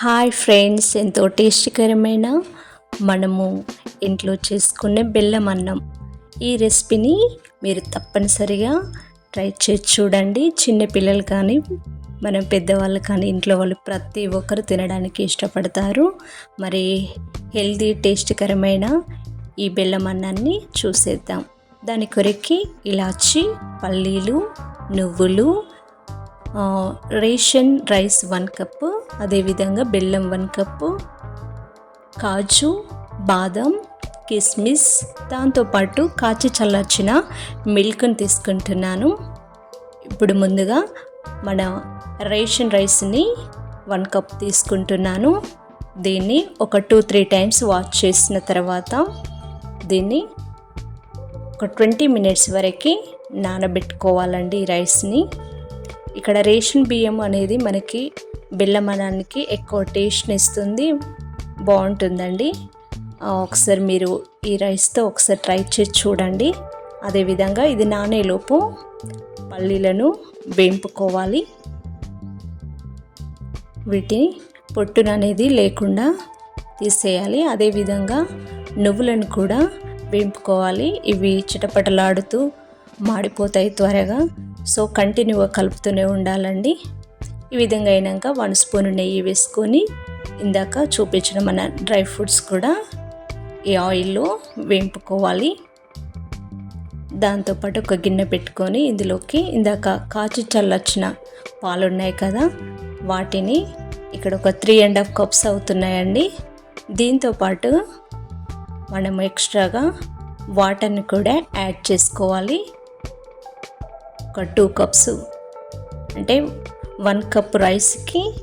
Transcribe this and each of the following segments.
Hi friends ఎంతో టేస్టీకరమైన మనము ఇంట్లో చేసుకునే బెల్లం అన్నం. ఈ రెసిపీని మీరు తప్పనిసరిగా ట్రై చేసి చూడండి. చిన్న పిల్లలు కానీ మనం పెద్దవాళ్ళు కానీ ఇంట్లో వాళ్ళు ప్రతి ఒక్కరు తినడానికి ఇష్టపడతారు. మరి హెల్తీ టేస్టీకరమైన ఈ బెల్లం అన్నాన్ని చూసేద్దాం. దాని కొరకి ఇలాచి పల్లీలు నువ్వులు రేషన్ రైస్ వన్ కప్పు అదేవిధంగా బెల్లం వన్ కప్పు కాజు బాదం కిస్మిస్ దాంతోపాటు కాచి చల్లార్చిన మిల్క్ని తీసుకుంటున్నాను. ఇప్పుడు ముందుగా మన రేషన్ రైస్ని వన్ కప్ తీసుకుంటున్నాను. దీన్ని ఒక టూ త్రీ టైమ్స్ వాష్ చేసిన తర్వాత దీన్ని ఒక ట్వంటీ మినిట్స్ వరకు నానబెట్టుకోవాలండి ఈ రైస్ని. ఇక్కడ రేషన్ బియ్యం అనేది మనకి బెల్లమనానికి ఎక్కువ టేస్ట్ని ఇస్తుంది. బాగుంటుందండి. ఒకసారి మీరు ఈ రైస్తో ఒకసారి ట్రై చేసి చూడండి. అదేవిధంగా ఇది నానేలోపు పల్లీలను వేంపుకోవాలి. వీటిని పొట్టున అనేది లేకుండా తీసేయాలి. అదేవిధంగా నువ్వులను కూడా వేంపుకోవాలి. ఇవి చిటపటలాడుతూ మాడిపోతాయి త్వరగా. సో కంటిన్యూగా కలుపుతూనే ఉండాలండి. ఈ విధంగా అయినాక వన్ స్పూన్ నెయ్యి వేసుకొని ఇందాక చూపించిన మన డ్రై ఫ్రూట్స్ కూడా ఈ ఆయిల్లో వేంపుకోవాలి. దాంతోపాటు ఒక గిన్నె పెట్టుకొని ఇందులోకి ఇందాక కాచి చల్లొచ్చిన పాలు ఉన్నాయి కదా వాటిని ఇక్కడ ఒక త్రీ అండ్ హాఫ్ కప్స్ అవుతున్నాయండి. దీంతోపాటు మనం ఎక్స్ట్రాగా వాటర్ని కూడా యాడ్ చేసుకోవాలి. ఒక టూ కప్స్ అంటే వన్ కప్ రైస్కి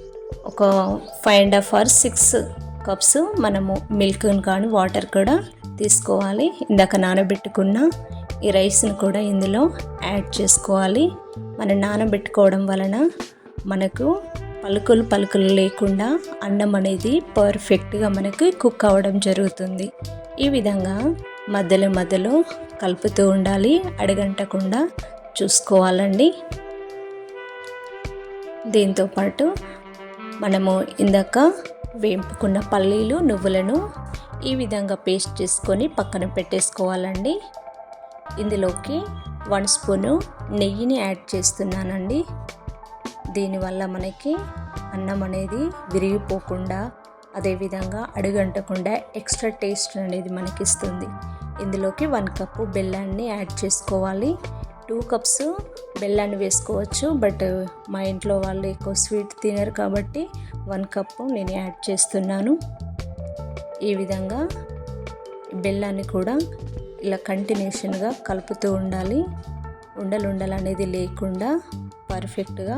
ఒక five and half or six cups మనము మిల్క్ కానీ వాటర్ కూడా తీసుకోవాలి. ఇందాక నానబెట్టుకున్న ఈ రైస్ని కూడా ఇందులో యాడ్ చేసుకోవాలి. మనం నానబెట్టుకోవడం వలన మనకు పలుకులు పలుకులు లేకుండా అన్నం అనేది పర్ఫెక్ట్గా మనకి కుక్ అవ్వడం జరుగుతుంది. ఈ విధంగా మధ్యలో మధ్యలో కలుపుతూ ఉండాలి. అడగంటకుండా చూసుకోవాలండి. దీంతోపాటు మనము ఇందాక వేంపుకున్న పల్లీలు నువ్వులను ఈ విధంగా పేస్ట్ చేసుకొని పక్కన పెట్టేసుకోవాలండి. ఇందులోకి వన్ స్పూను నెయ్యిని యాడ్ చేస్తున్నానండి. దీనివల్ల మనకి అన్నం అనేది విరిగిపోకుండా అదేవిధంగా అడుగంటకుండా ఎక్స్ట్రా టేస్ట్ అనేది మనకి ఇస్తుంది ఇందులోకి వన్ కప్పు బెల్లాన్ని యాడ్ చేసుకోవాలి. టూ కప్స్ బెల్లాన్ని వేసుకోవచ్చు బట్ మా ఇంట్లో వాళ్ళు ఎక్కువ స్వీట్ తినరు కాబట్టి వన్ కప్పు నేను యాడ్ చేస్తున్నాను. ఈ విధంగా బెల్లాన్ని కూడా ఇలా కంటిన్యూషన్గా కలుపుతూ ఉండాలి. ఉండలు ఉండలు అనేది లేకుండా పర్ఫెక్ట్గా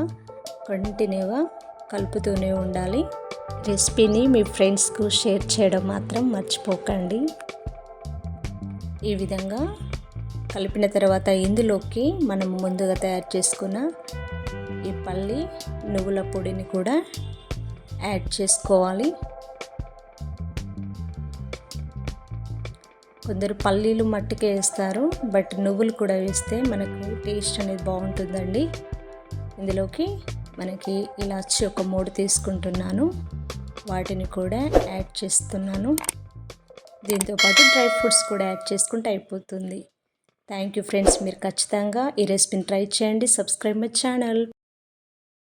కంటిన్యూగా కలుపుతూనే ఉండాలి. రెసిపీని మీ ఫ్రెండ్స్కు షేర్ చేయడం మాత్రం మర్చిపోకండి. ఈ విధంగా కలిపిన తర్వాత ఇందులోకి మనం ముందుగా తయారు చేసుకున్న ఈ పల్లి నువ్వుల పొడిని కూడా యాడ్ చేసుకోవాలి. కొందరు పల్లీలు మట్టికే వేస్తారు బట్ నువ్వులు కూడా వేస్తే మనకు టేస్ట్ అనేది బాగుంటుందండి. ఇందులోకి మనకి ఇలాచి ఒక మూడు తీసుకుంటున్నాను. వాటిని కూడా యాడ్ చేస్తున్నాను. దీంతోపాటు డ్రై ఫ్రూట్స్ కూడా యాడ్ చేసుకుంటే అయిపోతుంది. థ్యాంక్ యూ ఫ్రెండ్స్ మీరు ఖచ్చితంగా ఈ రెసిపీని ట్రై చేయండి. Subscribe my channel